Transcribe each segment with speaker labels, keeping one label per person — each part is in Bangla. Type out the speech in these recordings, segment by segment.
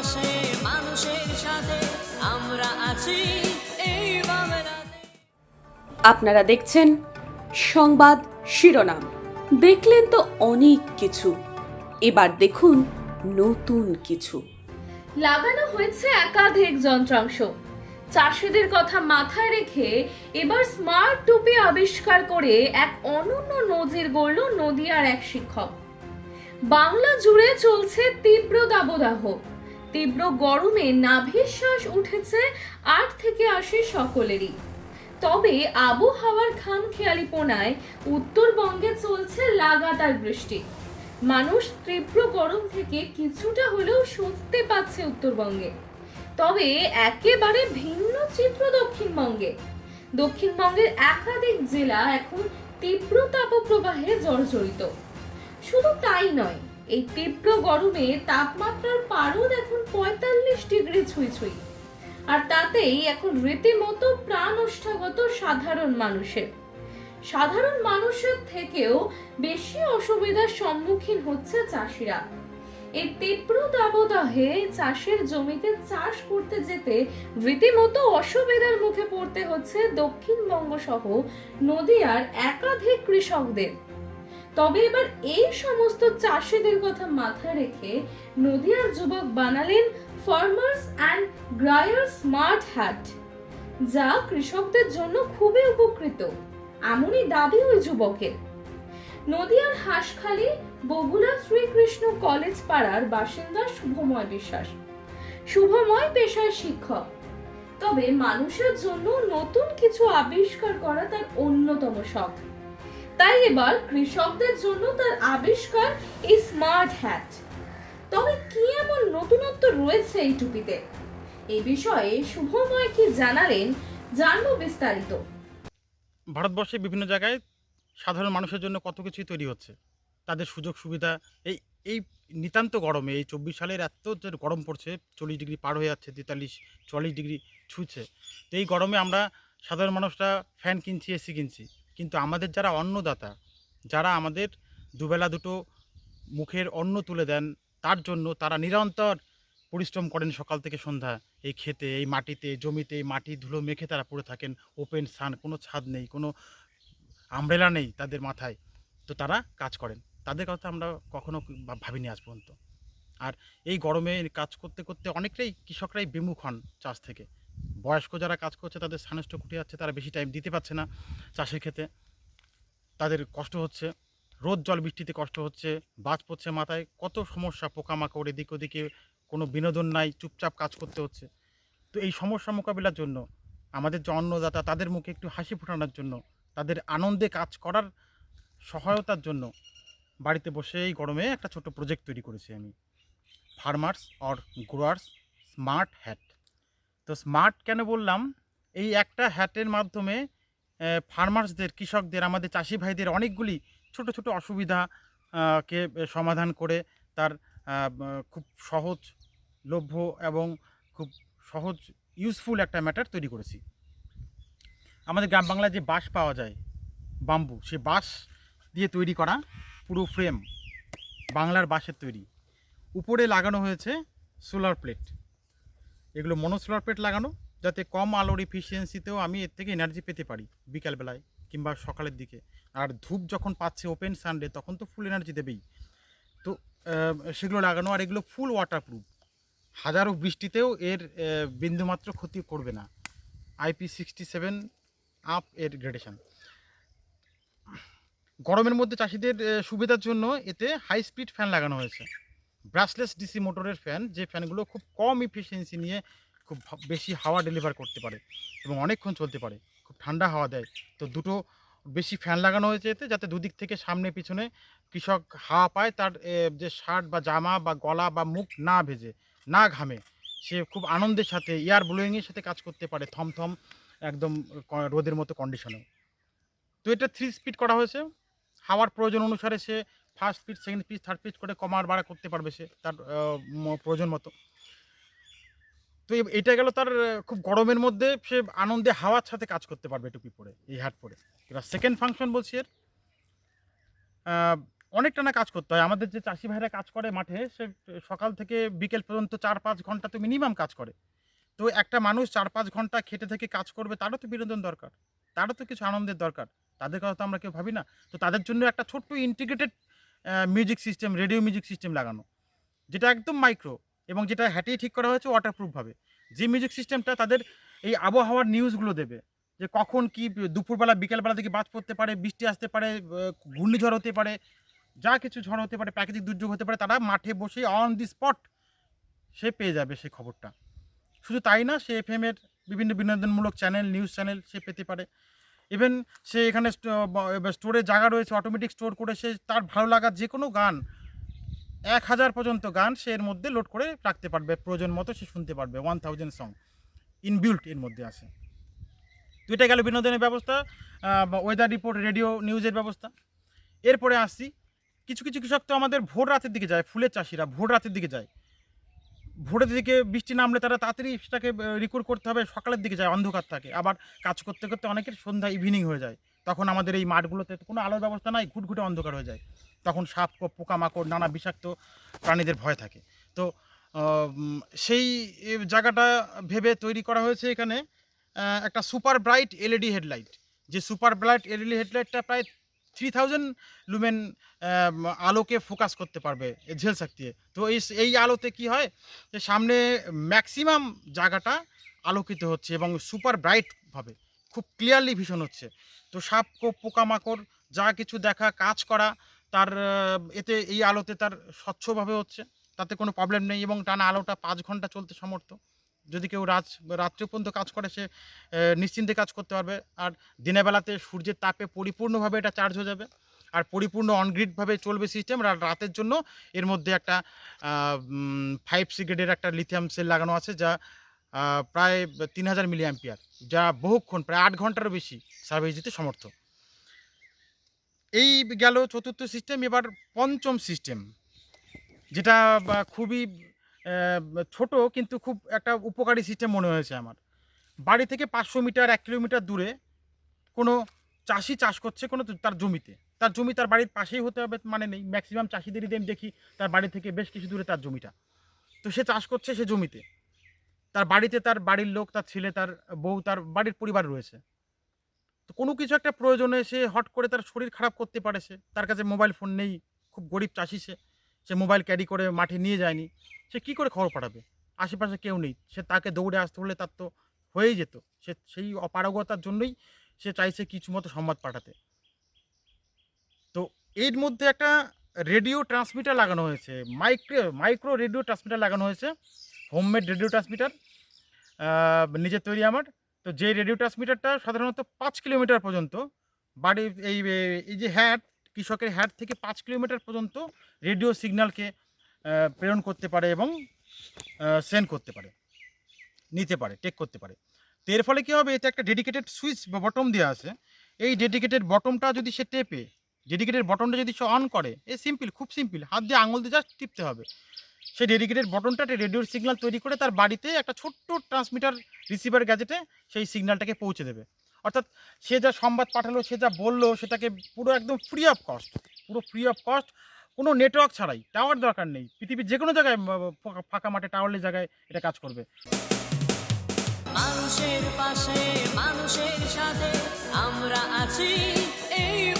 Speaker 1: পাশে মানুষের সাথে আমরা আছি। এই
Speaker 2: আপনারা দেখছেন সংবাদ শিরোনাম। দেখলেন তো অনেক কিছু। এবার দেখুন নতুন কিছু।
Speaker 3: লাগানো হয়েছে একাধিক যন্ত্রাংশ। চাষিদের কথা মাথায় রেখে এবার স্মার্ট টুপি আবিষ্কার করে এক অনন্য নজির গড়ল নদিয়ার এক শিক্ষক। বাংলা জুড়ে চলছে তীব্র দাবদাহ। তীব্র গরমে নাভিশ্বাস উঠেছে আট থেকে আশি সকলেরই। তবে আবহাওয়ার খাম খেয়ালিপোনায় উত্তরবঙ্গে চলছে লাগাতার বৃষ্টি। মানুষ তীব্র গরম থেকে কিছুটা হলেও স্বস্তি পাচ্ছে উত্তরবঙ্গে। তবে একেবারে ভিন্ন চিত্র দক্ষিণবঙ্গে। দক্ষিণবঙ্গের একাধিক জেলা এখন তীব্র তাপপ্রবাহে জর্জরিত। শুধু তাই নয় এই তীব্র গরমে তাপমাত্রার পারদ এখন পঁয়তাল্লিশ ডিগ্রি ছুঁই ছুঁই। আর তাতেই এখন রীতিমতো প্রাণ ওষ্ঠাগত সাধারণ মানুষের। সাধারণ মানুষের থেকেও বেশি অসুবিধার সম্মুখীন হচ্ছে চাষিরা। এই তীব্র দাবদাহে চাষের জমিতে চাষ করতে যেতে রীতিমতো অসুবিধার মুখে পড়তে হচ্ছে দক্ষিণবঙ্গ সহ নদিয়ার একাধিক কৃষকদের। তবে এবার এই সমস্ত চাষিদের কথা মাথায় রেখে নদিয়ার যুবক বানালেন farmers and grower smart hat যা কৃষকদের জন্য খুবই উপকৃত। এমনই দাবি ওই যুবকের। নদিয়ার হাঁসখালি বগুড়া শ্রীকৃষ্ণ কলেজ পাড়ার বাসিন্দা শুভময় বিশ্বাস। শুভময় পেশায় শিক্ষক। তবে মানুষের জন্য নতুন কিছু আবিষ্কার করা তার অন্যতম শখ। তাই এবার কৃষকদের জন্য তার আবিষ্কার এই স্মার্ট হ্যাট তবে কি এমন নতুনত্ব রয়েছে এই টুপিতে? এই বিষয়ে শুভময় কি জানালেন, জানব বিস্তারিত।
Speaker 4: ভারতবর্ষে বিভিন্ন জায়গায় সাধারণ মানুষের জন্য কত কিছুই তৈরি হচ্ছে। তাদের সুযোগ সুবিধা, এই এই নিতান্ত গরমে এই চব্বিশ সালের এত যে গরম পড়ছে, চল্লিশ ডিগ্রি পার হয়ে যাচ্ছে, তেতাল্লিশ চল্লিশ ডিগ্রি ছুঁচ্ছে তো এই গরমে আমরা সাধারণ মানুষরা ফ্যান কিনছি, এসি কিনছি। কিন্তু আমাদের যারা অন্নদাতা, যারা আমাদের দুবেলা দুটো মুখের অন্ন তুলে দেন, তার জন্য তারা নিরন্তর পরিশ্রম করেন সকাল থেকে সন্ধ্যা। এই খেতে এই মাটিতে, জমিতে, এই মাটি ধুলো মেখে তারা পড়ে থাকেন। ওপেন সান কোনো ছাদ নেই, কোনো আমব্রেলা নেই তাদের মাথায়। তো তারা কাজ করেন। তাদের কথা আমরা কখনো ভাবিনি আজ পর্যন্ত। আর এই গরমে কাজ করতে করতে অনেকটাই কৃষকরাই বিমুখ হন চাষ থেকে। বয়স্ক যারা কাজ করছে, তাদের সানষ্ট কুটি যাচ্ছে তারা বেশি টাইম দিতে পারছে না চাষের ক্ষেত্রে তাদের কষ্ট হচ্ছে, রোদ জল বৃষ্টিতে কষ্ট হচ্ছে, বাজ পড়ছে মাথায়, কত সমস্যা, পোকামাকড়, এদিক ওদিকে কোনো বিনোদন নাই, চুপচাপ কাজ করতে হচ্ছে। তো এই সমস্যা মোকাবিলার জন্য, আমাদের যে অন্নদাতা, তাদের মুখে একটু হাসি ফোটানোর জন্য, তাদের আনন্দে কাজ করার সহায়তার জন্য বাড়িতে বসে এই গরমে একটা ছোট প্রজেক্ট তৈরি করেছি আমি। Farmers or growers smart hat তো স্মার্ট কেন বললাম? এই একটা হ্যাটের মাধ্যমে ফার্মার্সদের কৃষকদের, আমাদের চাষি ভাইদের অনেকগুলি ছোট ছোট অসুবিধা কে সমাধান করে তার খুব সহজ, লভ্য এবং খুব সহজ ইউজফুল একটা ম্যাটার তৈরি করেছি। আমাদের গ্রাম বাংলায় যে বাঁশ পাওয়া যায় বাম্বু সে বাঁশ দিয়ে তৈরি করা পুরো ফ্রেম বাংলার বাঁশের তৈরি। উপরে লাগানো হয়েছে সোলার প্লেট এগুলো মনো সোলার প্লেট লাগানো, যাতে কম আলোর এফিসিয়েন্সিতেও আমি এর থেকে এনার্জি পেতে পারি বিকালবেলায় কিংবা সকালের দিকে। আর ধূপ যখন পাচ্ছে ওপেন সানডে তখন তো ফুল এনার্জি দেবেই। তো সেগুলো লাগানো, আর এগুলো ফুল ওয়াটারপ্রুফ হাজারো বৃষ্টিতেও এর বিন্দুমাত্র ক্ষতি করবে না। আইপি সিক্সটি সেভেন আপ এর গ্রেডেশন গরমের মধ্যে চাষিদের সুবিধার জন্য এতে হাই স্পিড ফ্যান লাগানো হয়েছে। ব্রাশলেস ডিসি মোটরের ফ্যান যে ফ্যানগুলো খুব কম এফিসিয়েন্সি নিয়ে খুব বেশি হাওয়া ডেলিভার করতে পারে এবং অনেকক্ষণ চলতে পারে, খুব ঠান্ডা হাওয়া দেয়। তো দুটো বেশি ফ্যান লাগানো হয়েছে এতে, যাতে দুদিক থেকে সামনে পিছনে কৃষক হাওয়া পায়, তার যে শার্ট বা জামা বা গলা বা মুখ না ভেজে, না ঘামে, সে খুব আনন্দের সাথে এয়ার ব্লোয়িংয়ের সাথে কাজ করতে পারে থমথম একদম রোদের মতো কন্ডিশনে তো এটা থ্রি স্পিড করা হয়েছে। হাওয়ার প্রয়োজন অনুসারে সে first speed second speed third speed করে কমার বাড়া করতে পারবে সে তার প্রয়োজন মতো। তো এটা গেল তার খুব গরমের মধ্যে সে আনন্দে হাওয়ার সাথে কাজ করতে পারবে টুপি পরে এই হাট পরে। এবার সেকেন্ড ফাংশন বলছি এর আহ, অনেকটা না কাজ করতে হয়। আমাদের যে চাষি ভাইরা কাজ করে মাঠে সে সকাল থেকে বিকেল পর্যন্ত চার পাঁচ ঘণ্টা তো মিনিমাম কাজ করে। তো একটা মানুষ চার পাঁচ ঘণ্টা খেটে থেকে কাজ করবে তারও তো বিনোদন দরকার তারও তো কিছু আনন্দের দরকার। তাদের কথা তো আমরা কেউ ভাবি না। তো তাদের জন্য একটা ছোট্ট integrated music system radio music system লাগানো। যেটা একদম মাইক্রো এবং যেটা হ্যাটেই ঠিক করা হয়েছে ওয়াটারপ্রুফভাবে যে মিউজিক সিস্টেমটা তাদের এই আবহাওয়ার নিউজগুলো দেবে, যে কখন কি দুপুরবেলা, বিকেলবেলা থেকে বাজ পড়তে পারে, বৃষ্টি আসতে পারে ঘূর্ণিঝড় হতে পারে, যা কিছু ঝড় হতে পারে, প্রাকৃতিক দুর্যোগ হতে পারে, তারা মাঠে বসে অন দি স্পট সে পেয়ে যাবে সেই খবরটা। শুধু তাই না, সে এফএমের বিভিন্ন বিনোদনমূলক চ্যানেল নিউজ চ্যানেল সে পেতে পারে। ইভেন সে এখানে স্টোরে জায়গা রয়েছে অটোমেটিক স্টোর করে সে তার ভালো লাগা যে কোনো গান, এক হাজার পর্যন্ত গান সে এর মধ্যে লোড করে রাখতে পারবে, প্রয়োজন মতো সে শুনতে পারবে ওয়ান থাউজেন্ড সং ইনবিল্ট এর মধ্যে আছে। তো এটা গেল বিনোদনের ব্যবস্থা ওয়েদার রিপোর্ট রেডিও নিউজের ব্যবস্থা। এরপরে আসছি, কিছু কিছু কৃষক তো আমাদের ভোর রাতের দিকে যায়, ফুলের চাষিরা ভোর রাতের দিকে যায়। ভোরের দিকে বৃষ্টি নামলে তারা তাড়াতাড়ি সেটাকে রিকোর্ড করতে হবে, সকালের দিকে যায়, অন্ধকার থাকে। আবার কাজ করতে করতে অনেকের সন্ধ্যা ইভিনিং হয়ে যায়। তখন আমাদের এই মাঠগুলোতে কোনো আলোর ব্যবস্থা নাই, ঘুটঘুটে অন্ধকার হয়ে যায়। তখন সাপ পোকামাকড়, নানা বিষাক্ত প্রাণীদের ভয় থাকে। তো সেই জায়গাটা ভেবে তৈরি করা হয়েছে এখানে একটা সুপার ব্রাইট এলইডি হেডলাইট যে সুপার ব্রাইট এলইডি হেডলাইটটা প্রায় থ্রি থাউজেন্ড লুমেন আলোকে ফোকাস করতে পারবে ঝেল শক্তি তো এই এই আলোতে কি হয়? যে সামনে ম্যাক্সিমাম জায়গাটা আলোকিত হচ্ছে এবং সুপার ব্রাইটভাবে খুব ক্লিয়ারলি ভিশন হচ্ছে। তো সাপ পোকামাকড়, যা কিছু দেখা, কাজ করা, তার এতে এই আলোতে তার স্বচ্ছভাবে হচ্ছে, তাতে কোনো প্রবলেম নেই এবং টানা আলোটা পাঁচ ঘণ্টা চলতে সমর্থ। যদি কেউ রাত, রাত্রে পর্যন্ত কাজ করে, সে নিশ্চিন্তে কাজ করতে পারবে। আর দিনের বেলাতে সূর্যের তাপে পরিপূর্ণভাবে এটা চার্জ হয়ে যাবে। আর পরিপূর্ণ অনগ্রিডভাবে চলবে সিস্টেম আর রাতের জন্য এর মধ্যে একটা ফাইভ সিগ্রেডের একটা লিথিয়াম সেল লাগানো আছে, যা প্রায় তিন হাজার মিলি অ্যাম্পিয়ার যা বহুক্ষণ, প্রায় আট ঘন্টারও বেশি সার্ভিস দিতে সমর্থ। এই গেল চতুর্থ সিস্টেম এবার পঞ্চম সিস্টেম যেটা খুবই ছোট কিন্তু খুব একটা উপকারী সিস্টেম মনে হয়েছে আমার। বাড়ি থেকে পাঁচশো মিটার, এক কিলোমিটার দূরে কোনো চাষি চাষ করছে কোনো তার জমিতে। তার জমি তার বাড়ির পাশেই হতে হবে মানে নেই। ম্যাক্সিমাম চাষিদেরই আমি দেখি তার বাড়ি থেকে বেশ কিছু দূরে তার জমিটা। তো সে চাষ করছে সে জমিতে। তার বাড়িতে তার বাড়ির লোক, তার ছেলে, তার বউ, তার বাড়ির পরিবার রয়েছে। তো কোনো কিছু একটা প্রয়োজনে সে হট করে তার শরীর খারাপ করতে পারে সে। তার কাছে মোবাইল ফোন নেই, খুব গরিব চাষি সে। সে মোবাইল ক্যারি করে মাঠে নিয়ে যায়নি। সে কি করে খবর পাঠাবে? আশেপাশে কেউ নেই। সে তাকে দৌড়ে আসতে হলে তার তো হয়েই যেত। সে সেই অপারগতার জন্যই সে চাইছে কিছু মতো সংবাদ পাঠাতে। তো এর মধ্যে একটা রেডিও ট্রান্সমিটার লাগানো হয়েছে। মাইক্রো মাইক্রো রেডিও ট্রান্সমিটার লাগানো হয়েছে। Homemade radio transmitter. নিজের তৈরি আমার। তো যে রেডিও ট্রান্সমিটারটা সাধারণত পাঁচ কিলোমিটার পর্যন্ত। বাড়ির এই এই যে হ্যাট কৃষকের হ্যাট থেকে পাঁচ কিলোমিটার পর্যন্ত রেডিও সিগন্যালকে প্রেরণ করতে পারে এবং সেন্ড করতে পারে, নিতে পারে টেক করতে পারে। তো এর ফলে কী হবে? এতে একটা ডেডিকেটেড সুইচ বা বটম দেওয়া আছে। এই ডেডিকেটেড বটমটা যদি সে টেপে ডেডিকেটেড বটনটা যদি সে অন করে, এ সিম্পল খুব সিম্পল হাত দিয়ে আঙুল দিয়ে জাস্ট টিপতে হবে। সেই ডেডিকেটেড বটনটা রেডিওর সিগন্যাল তৈরি করে তার বাড়িতে একটা ছোট্ট ট্রান্সমিটার রিসিভার গ্যাজেটে সেই সিগন্যালটাকে পৌঁছে দেবে। অর্থাৎ সে যা সংবাদ পাঠালো সে যা বলল সেটাকে পুরো একদম ফ্রি অফ কস্ট পুরো ফ্রি অফ কস্ট কোনো নেটওয়ার্ক ছাড়াই টাওয়ার দরকার নেই। পৃথিবীর যে কোনো জায়গায় ফাঁকা- মাঠে টাওয়ারের জায়গায় এটা কাজ করবে।
Speaker 1: মানুষের পাশে মানুষের সাথে আমরা আছি এই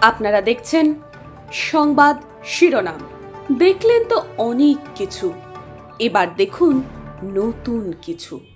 Speaker 2: আপনারা দেখছেন সংবাদ শিরোনাম। দেখলেন তো অনেক কিছু। এবার দেখুন নতুন কিছু।